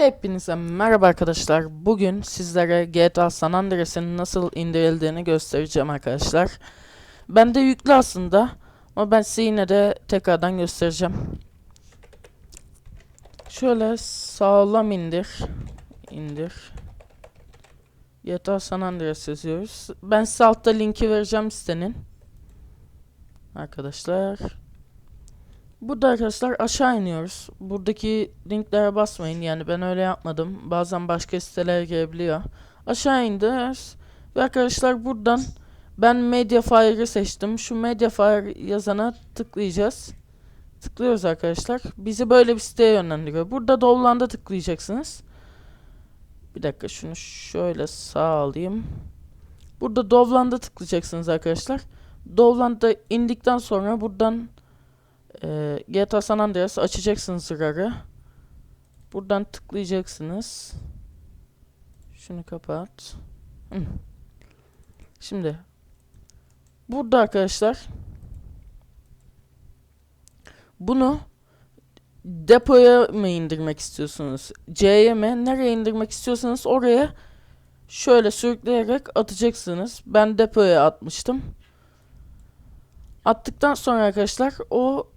Hepinize merhaba arkadaşlar. Bugün sizlere GTA San Andreas'ın nasıl indirildiğini göstereceğim arkadaşlar. Ben de yüklü aslında ama ben size yine de tekrardan göstereceğim. Şöyle sağlam indir. indir. GTA San Andreas yazıyoruz. Ben size altta linki vereceğim sitenin. Arkadaşlar. Burada arkadaşlar aşağı iniyoruz. Buradaki linklere basmayın. Yani ben öyle yapmadım. Bazen başka siteler girebiliyor. Aşağı indiniz. Ve arkadaşlar buradan ben Mediafire'ı seçtim. Şu Mediafire yazana tıklayacağız. Tıklıyoruz arkadaşlar. Bizi böyle bir siteye yönlendiriyor. Burada Dovlan'da tıklayacaksınız. Bir dakika şunu şöyle sağ alayım. Burada Dovlan'da tıklayacaksınız arkadaşlar. Dovlan'da indikten sonra buradan ee, GTA San Andreas açacaksınız RAR'ı. Buradan tıklayacaksınız. Şunu kapat. Şimdi burada arkadaşlar bunu depoya mı indirmek istiyorsunuz? C'ye mi? Nereye indirmek istiyorsanız oraya şöyle sürükleyerek atacaksınız. Ben depoya atmıştım. Attıktan sonra arkadaşlar o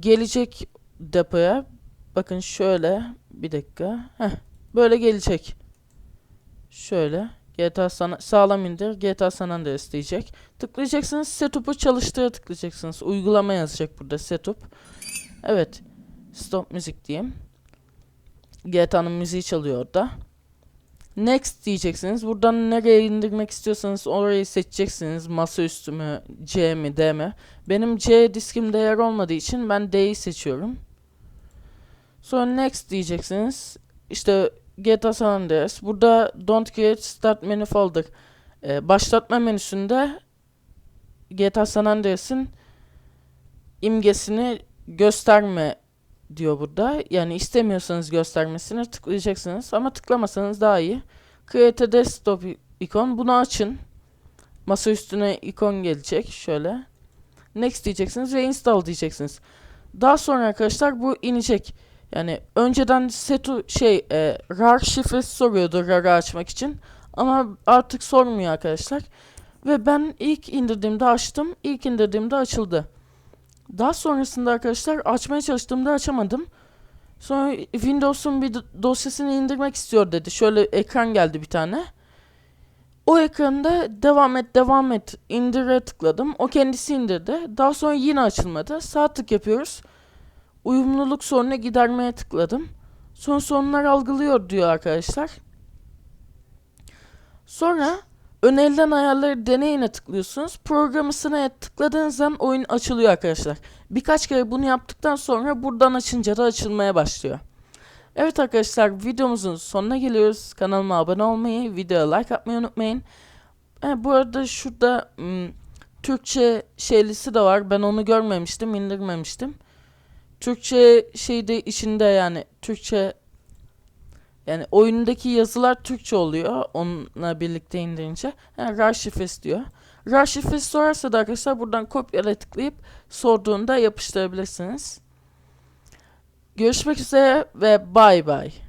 gelecek depoya. Bakın şöyle bir dakika. Heh, böyle gelecek. Şöyle GTA San sağlam indir GTA San Andreas diyecek. Tıklayacaksınız setup'u çalıştıra tıklayacaksınız. Uygulama yazacak burada setup. Evet. Stop müzik diyeyim. GTA'nın müziği çalıyor orada. Next diyeceksiniz. Buradan nereye indirmek istiyorsanız orayı seçeceksiniz. Masaüstü mü, C mi, D mi? Benim C diskimde yer olmadığı için ben D'yi seçiyorum. Sonra next diyeceksiniz. İşte GTA San Andreas. Burada don't create start menu folder. Ee, başlatma menüsünde GTA San Andreas'ın imgesini gösterme diyor burada. Yani istemiyorsanız göstermesini tıklayacaksınız ama tıklamasanız daha iyi. Create desktop ikon. Bunu açın. Masa üstüne ikon gelecek. Şöyle. Next diyeceksiniz ve install diyeceksiniz. Daha sonra arkadaşlar bu inecek. Yani önceden setu şey e, RAR şifresi soruyordu RAR'ı açmak için. Ama artık sormuyor arkadaşlar. Ve ben ilk indirdiğimde açtım. İlk indirdiğimde açıldı. Daha sonrasında arkadaşlar açmaya çalıştığımda açamadım. Sonra Windows'un bir dosyasını indirmek istiyor dedi. Şöyle ekran geldi bir tane. O ekranda devam et devam et indire tıkladım. O kendisi indirdi. Daha sonra yine açılmadı. Sağ tık yapıyoruz. Uyumluluk sorunu gidermeye tıkladım. Son sorunlar algılıyor diyor arkadaşlar. Sonra önerilen ayarları deneyine tıklıyorsunuz. Programı sınaya tıkladığınız zaman oyun açılıyor arkadaşlar. Birkaç kere bunu yaptıktan sonra buradan açınca da açılmaya başlıyor. Evet arkadaşlar videomuzun sonuna geliyoruz. Kanalıma abone olmayı, videoya like atmayı unutmayın. E, bu arada şurada m, Türkçe şeylisi de var. Ben onu görmemiştim, indirmemiştim. Türkçe şeyde içinde yani Türkçe yani oyundaki yazılar Türkçe oluyor onunla birlikte indirince. Yani RAR şifresi diyor. RAR şifresi sorarsa da arkadaşlar buradan kopyala tıklayıp sorduğunda yapıştırabilirsiniz. Görüşmek üzere ve bay bay.